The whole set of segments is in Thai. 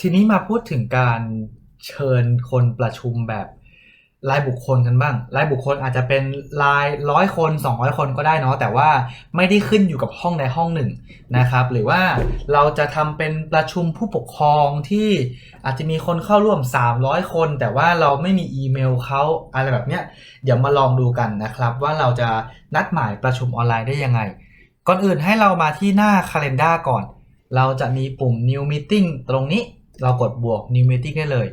ทีนี้มาพูดถึงการเชิญคนประชุมแบบรายบุคคลกันบ้าง รายบุคคลอาจจะเป็นรายร้อยคน200 คนก็ได้เนาะแต่ว่าไม่ได้ขึ้นอยู่กับห้องใดห้องหนึ่งนะครับ หรือว่าเราจะทำเป็นประชุมผู้ปกครองที่อาจจะมีคนเข้าร่วม 300 คน แต่ว่าเราไม่มีอีเมลเขาอะไรแบบเนี้ยเดี๋ยวมาลองดูกันนะครับ ว่าเราจะนัดหมายประชุมออนไลน์ได้ยังไง ก่อนอื่นให้เรามาที่หน้า Calendar ก่อน เราจะมีปุ่ม New Meeting ตรงนี้ เรากดบวก New Meeting ได้เลย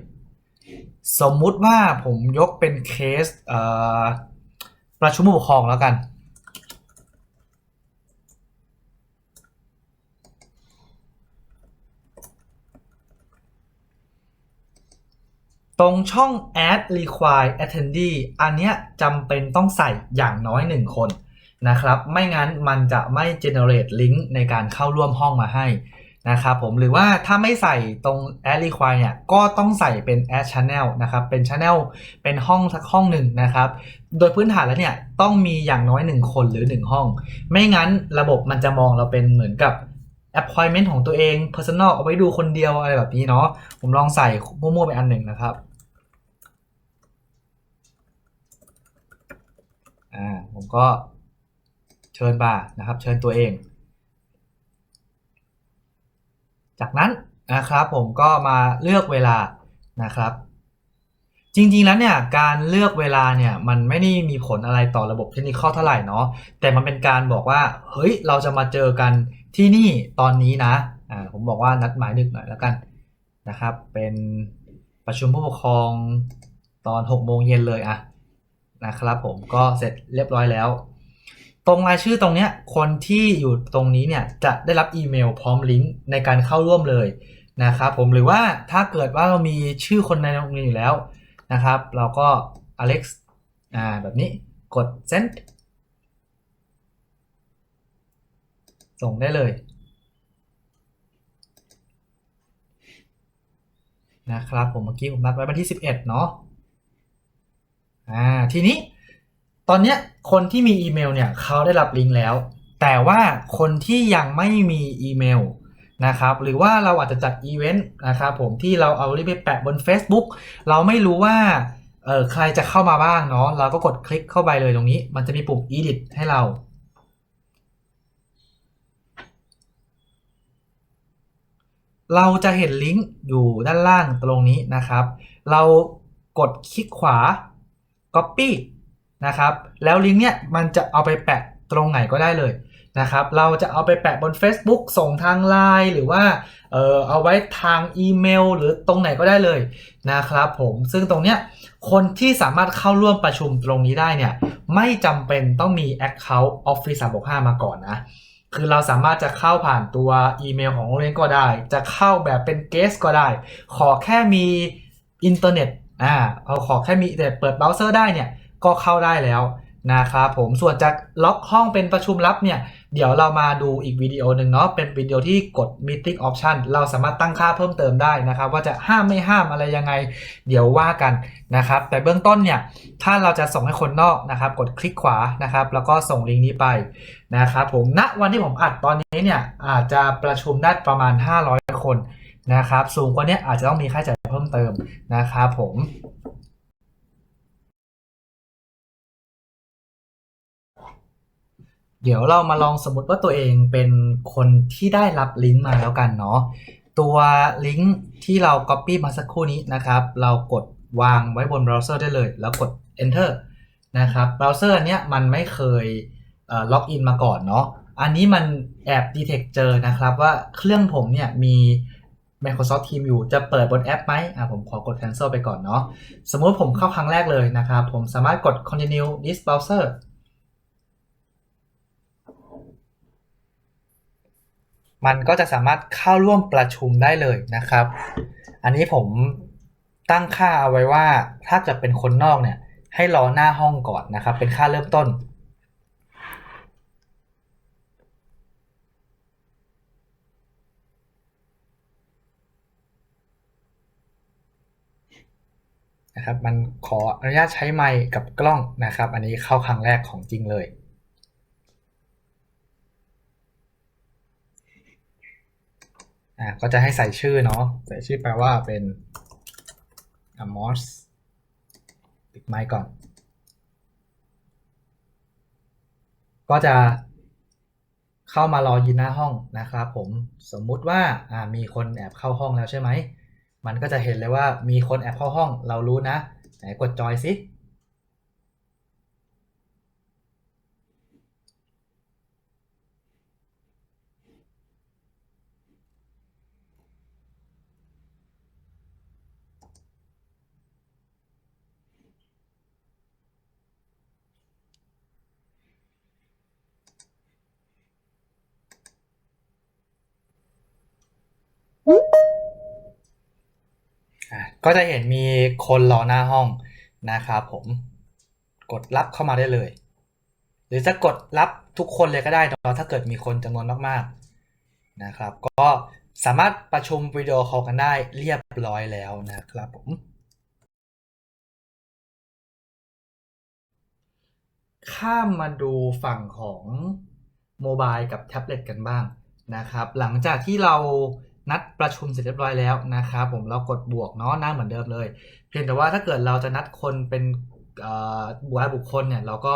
สมมุติว่าผมยกเป็นเคสเอ่อประชุมผู้ปกครองแล้วกัน ตรงช่อง add require attendee อันเนี้ยจำเป็นต้องใส่อย่างน้อย1คนนะครับ ไม่งั้นมันจะไม่ generate link ในการเข้าร่วมห้องมาให้ นะครับผมหรือว่าถ้าไม่ใส่ตรง add require เนี่ยก็ต้องใส่เป็น add channel นะครับเป็น channel เป็นห้องสักห้องหนึ่งนะครับ โดยพื้นฐานแล้วเนี่ยต้องมีอย่างน้อย 1 คนหรือ 1 ห้อง ไม่งั้นระบบมันจะมองเราเป็นเหมือนกับ appointment ของตัวเอง personal เอาไว้ดูคนเดียวอะไรแบบนี้เนาะผมลองใส่มั่วๆไปอันหนึ่งนะครับอ่าผมก็เชิญบ่านะครับ เชิญตัวเอง จากนั้นนะครับผมก็มาเลือกเวลานะครับ จริงๆแล้วเนี่ยการเลือกเวลาเนี่ยมันไม่ได้มีผลอะไรต่อระบบเทคนิคเท่าไหร่เนาะแต่มันเป็นการบอกว่าเฮ้ยเราจะมาเจอกันที่นี่ตอนนี้นะอ่าผมบอกว่านัดหมายดึกหน่อยแล้วกันนะครับ เป็นประชุมผู้ปกครองตอน6โมงเย็นเลยอะนะครับผมก็เสร็จเรียบร้อยแล้ว ตรงรายชื่อตรงเนี้ยคนที่อยู่ตรงนี้เนี่ยจะได้รับอีเมลพร้อมลิงก์ในการเข้าร่วมเลยนะครับผมหรือว่าถ้าเกิดว่าเรามีชื่อคนในโรงเรียนอยู่แล้วนะครับ เราก็ Alex อ่าแบบนี้กด send ส่งได้เลยนะครับผมเมื่อกี้ผมนัดไว้วันที่ 11 เนาะอ่าทีนี้ ตอนเนี้ยคนที่มีอีเมลเนี่ยเขาได้รับลิงก์แล้ว แต่ว่าคนที่ยังไม่มีอีเมลนะครับหรือว่าเราอาจจะจัดอีเวนต์นะครับผมที่เราเอาลิงก์ไปแปะบน Facebook เราไม่รู้ว่าเออใครจะเข้ามาบ้างเนาะเราก็กดคลิกเข้าไปเลยตรงนี้ มันจะมีปุ่ม edit ให้เราเราจะเห็นลิงก์อยู่ด้านล่างตรงนี้นะครับ เรากดคลิกขวา copy นะครับ แล้วลิงก์เนี้ยมันจะเอาไปแปะตรงไหนก็ได้เลยนะครับ เราจะเอาไปแปะบน Facebook ส่งทาง Line หรือว่าเออเอาไว้ทางอีเมล หรือตรงไหนก็ได้เลยนะครับผม ซึ่งตรงเนี้ยคนที่สามารถเข้าร่วมประชุมตรงนี้ได้เนี่ยไม่จำเป็นต้องมี Account Office 365 มาก่อนนะคือเราสามารถจะเข้าผ่านตัวอีเมลของโรงเรียนก็ได้ จะเข้าแบบเป็นเกสก็ได้ ขอแค่มีอินเทอร์เน็ตอ่าเอาขอแค่มีแต่เปิดเบราว์เซอร์ได้เนี่ย ก็เข้าได้แล้วนะครับผมส่วนจะล็อกห้องเป็นประชุมลับเนี่ย เดี๋ยวเรามาดูอีกวิดีโอหนึ่งเนาะเป็นวิดีโอที่กด meeting option เราสามารถตั้งค่าเพิ่มเติมได้นะครับ ว่าจะห้ามไม่ห้ามอะไรยังไง เดี๋ยวว่ากันนะครับ แต่เบื้องต้นเนี่ย ถ้าเราจะส่งให้คนนอกนะครับ กดคลิกขวานะครับ แล้วก็ส่งลิงก์นี้ไปนะครับผมณวันที่ผมอัดตอนนี้เนี่ย อาจจะประชุมได้ประมาณ 500 คนนะครับ สูงกว่านี้อาจจะต้องมีค่าใช้จ่ายเพิ่มเติมนะครับผม เดี๋ยวเรามาลองสมมติว่าตัวเองเป็นคนที่ได้รับลิงก์มาแล้วกันเนาะตัวลิงก์ที่เรา Copy มาสักครู่นี้นะครับ เรากดวางไว้บนเบราว์เซอร์ได้เลย แล้วกด Enter นะครับเบราว์เซอร์อันเนี้ยมันไม่เคยล็อกอินมาก่อนเนาะอันนี้มันแอบ detect เจอนะครับว่าเครื่องผมเนี่ยมี Microsoft Teams อยู่จะเปิดบนแอปไหมอะผมขอกด cancel ไปก่อนเนาะสมมติผมเข้าครั้งแรกเลยนะครับ ผมสามารถกด continue this browser มันก็จะสามารถเข้าร่วมประชุมได้เลยนะครับ อันนี้ผมตั้งค่าเอาไว้ว่าถ้าจะเป็นคนนอกเนี่ยให้รอหน้าห้องก่อนนะครับ เป็นค่าเริ่มต้น นะครับ มันขออนุญาตใช้ไมค์กับกล้องนะครับ อันนี้เข้าครั้งแรกของจริงเลย อะก็จะให้ใส่ชื่อเนาะใส่ชื่อแปลว่าเป็น Amos ปิดไมค์ก่อน ก็จะเข้ามารอยืนหน้าห้องนะครับผมสมมุติว่าอ่ามีคนแอบเข้าห้องแล้วใช่ไหม มันก็จะเห็นเลยว่ามีคนแอบเข้าห้องเรารู้นะ ไหนกดจอยสิอะ ก็จะเห็นมีคนรอหน้าห้องนะครับผมกดรับเข้ามาได้เลย หรือจะกดรับทุกคนเลยก็ได้เนาถ้าเกิดมีคนจำนวนมากๆนะครับ ก็สามารถประชุมวิดีโอคอลกันได้เรียบร้อยแล้วนะครับผมข้ามมาดูฝั่งของโมบายกับแท็บเล็ตกันบ้างนะครับ หลังจากที่เรา นัดประชุมเสร็จเรียบร้อยแล้วนะครับผมเรากดบวกเนาะหน้าเหมือนเดิมเลย เพียงแต่ว่าถ้าเกิดเราจะนัดคนเป็นบุคคลบุคคลเนี่ยเราก็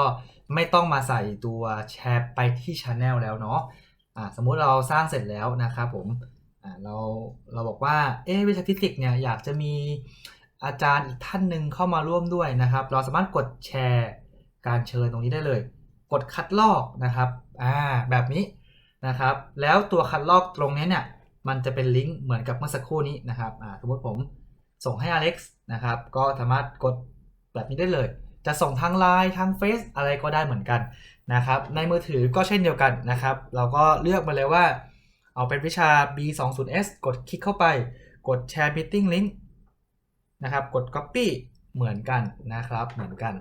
ไม่ต้องมาใส่ตัวแชร์ไปที่ช anel แล้วเนาะอ่าสมมุติเราสร้างเสร็จแล้วนะครับผมเราเราบอกว่าเอ๊วิชาฟิสิกส์เนี่ยอยากจะมีอาจารย์อีกท่านหนึ่งเข้ามาร่วมด้วยนะครับ เราสามารถกดแชร์การเชิญตรงนี้ได้เลย กดคัดลอกนะครับอ่าแบบนี้นะครับ แล้วตัวคัดลอกตรงนี้เนี่ย มันจะเป็นลิงก์เหมือนกับเมื่อสักครู่นี้นะครับสมมติผมส่งให้ Alex นะครับ ก็สามารถกดแบบนี้ได้เลย จะส่งทาง Line ทาง Face อะไรก็ได้เหมือนกันนะครับ ในมือถือก็เช่นเดียวกันนะครับ เราก็เลือกมาเลยว่า เอาเป็นวิชา B20S กดคลิกเข้าไป กด Share Meeting Link นะครับ กด Copy เหมือนกันนะครับ เหมือนกัน